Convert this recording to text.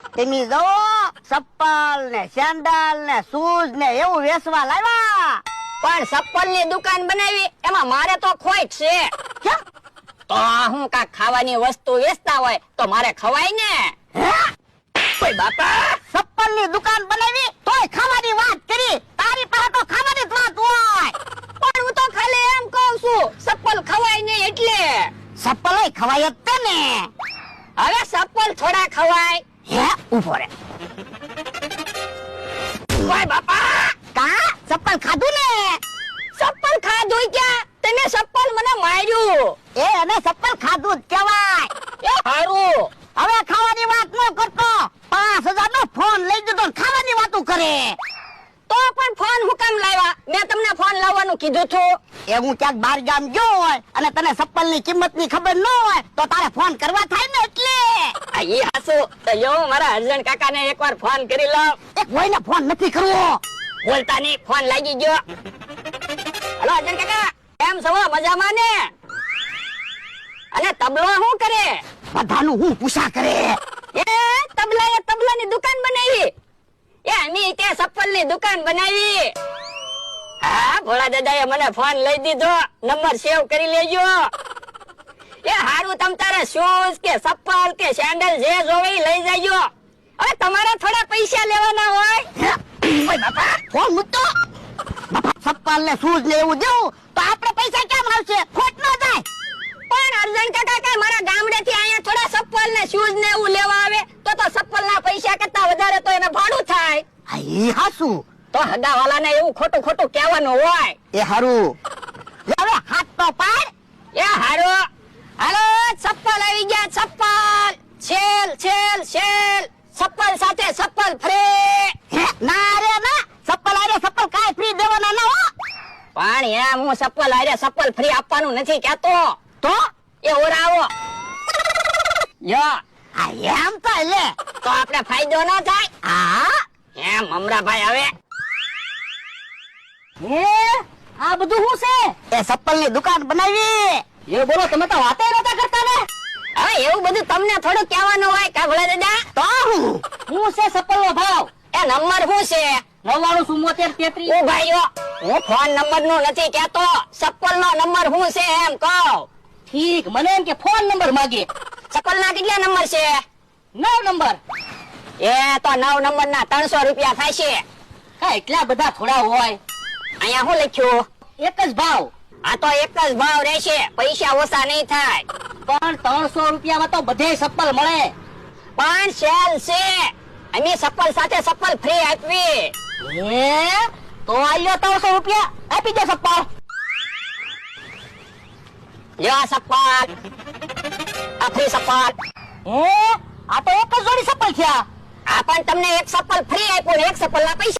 તમે જો ચપ્પલ ને સેન્ડલ ને શૂઝ ને એવું વેચવા લાવ્યા પણ ચપ્પલની દુકાન બનાવી એમાં મારે તો ખોટ છે. તો હું કાક ખાવાની વસ્તુ વેચતા હોય તો મારે ખવાય ને. કોઈ બાપા! ચપ્પલની દુકાન બનાવી તોય ખાવાની વાત કરી. તારી પાસે તો ખાવાની જ વાત હોય. પણ હું તો ખાલી એમ કહું છું ચપ્પલ ખવાય ને એટલે. ચપ્પલ ખવાય જ ને હવે ચપ્પલ થોડા ખવાય. હે ઊભો રે. કોઈ બાપા! કા? ચપ્પલ ખાધું ને? ચપ્પલ ખાધું ક્યાં? તમે ચપ્પલ મને માર્યું. એ એને ચપ્પલ ખાધું જ કહેવાય. એ હારું. હવે ખાવાની વાત ન કરતો. પાંચ હજાર નો ફોન લઈ જતો ખાવાની વાતો કરે. તો પણ ફોન હું કામ લાવ્યા? મેં તમને ફોન લાવવાનું કીધું હતું એ હું ક્યાંક બાર ગામ ગયો હોય અને તને ચપ્પલની કિંમતની ખબર ન હોય તો તારે ફોન કરવા થાય ને એટલે. એ હાસુ. તો જો મારા હસબન્ડ કાકા ને એકવાર ફોન કરી લો. એક કોઈને ફોન નથી કરવો. બોલતા નહીં ફોન લાગી ગયો. હલો અર્જન કાકા કેમ છો? મજામાં ને? અને તબલો શું કરે? બધાનું હું પૂછા કરે. એ તબલા એ તબલાની દુકાન બનાવી. એ અમી તે ચપ્પલની દુકાન બનાવી. ભોળા દાદાએ મને ફોન લઈ દીધો. નંબર સેવ કરી લેજો. એ હારું, તમ તારે શૂઝ કે ચપ્પલ કે સેન્ડલ જે જોવે લઈ જજો. હવે તમારે થોડા પૈસા લેવાના હોય. બાપા, ફોન મૂકતો. બાપા, ચપ્પલ ને શૂઝ ને એવું દેવું તો આપણે પૈસા કેમ આવશે? ખોટ ન જાય પણ અર્જન કાકા કે મારા ગામડેથી અહીંયા થોડા ચપ્પલ ને શૂઝ ને એવું લેવા આવે, તો તો ચપ્પલ ના પૈસા કરતા વધારે તો એને ભાડું થાય. હા એ હાસુ. તો હગાવાલાને એવું ખોટું ખોટું કહેવાનું હોય. એ હારું. હવે હાથ તો પાડ. એ હારો. હાલો ચપ્પલ આવી ગયા ચપ્પલ. છેલ છેલ છેલ. ચપ્પલ સાથે ચપ્પલ ફ્રી? ના રે ના. ચપ્પલ આરે ચપ્પલ કાંઈ ફ્રી દેવાના ન હો. પણ એમ હું ચપ્પલ આરે ચપ્પલ ફ્રી આપવાનું નથી કહેતો. તો? એ ઓરાવો. યો. આ એમ તો લે. તો આપણે ફાયદો ન થાય. હા. એમ મમરાભાઈ હવે. હે? આ બધું શું છે? એ ચપ્પલની દુકાન બનાવી. એ બોલો તમે તો વાતે નતા કરતા ને? હવે એવું બધું તમને થોડું કહેવાનું હોય કા ભોળા દાદા. તો હું? હું છે ચપ્પલ નો ભાવ? એ નંબર શું છે? નવ્વાણું ચુમ્મોતેર તેત્રીસ. ઓ ભાઈઓ હું ફોન નંબર નો નથી કહેતો. ચપ્પલ નો નંબર શું છે એમ કહો. ઠીક મને એમ કે ફોન નંબર માંગે. ચપ્પલ ના કેટલા નંબર છે? નવ નંબર. એ તો નવ નંબર ના ત્રણસો રૂપિયા થાય છે. એટલા બધા થોડા હોય. અહીંયા શું લખ્યું? એક જ ભાવ. આ તો એક જ ભાવ રહેશે પૈસા ઓછા નહીં થાય. પણ ત્રણસો રૂપિયામાં તો બધે ચપ્પલ મળે. પણ સેલ છે. અમે ચપ્પલ સાથે ચપ્પલ ફ્રી આપવી હે? તો આલ્યો ત્રણસો રૂપિયા. આપી દે ચપ્પલ. જો આ ચપ્પલ. આ ફ્રી ચપ્પલ. હે? આ તો એક જ જોડી ચપ્પલ થયા. આ પણ તમને એક ચપ્પલ ફ્રી આપ્યું એક ચપ્પલ ના પૈસા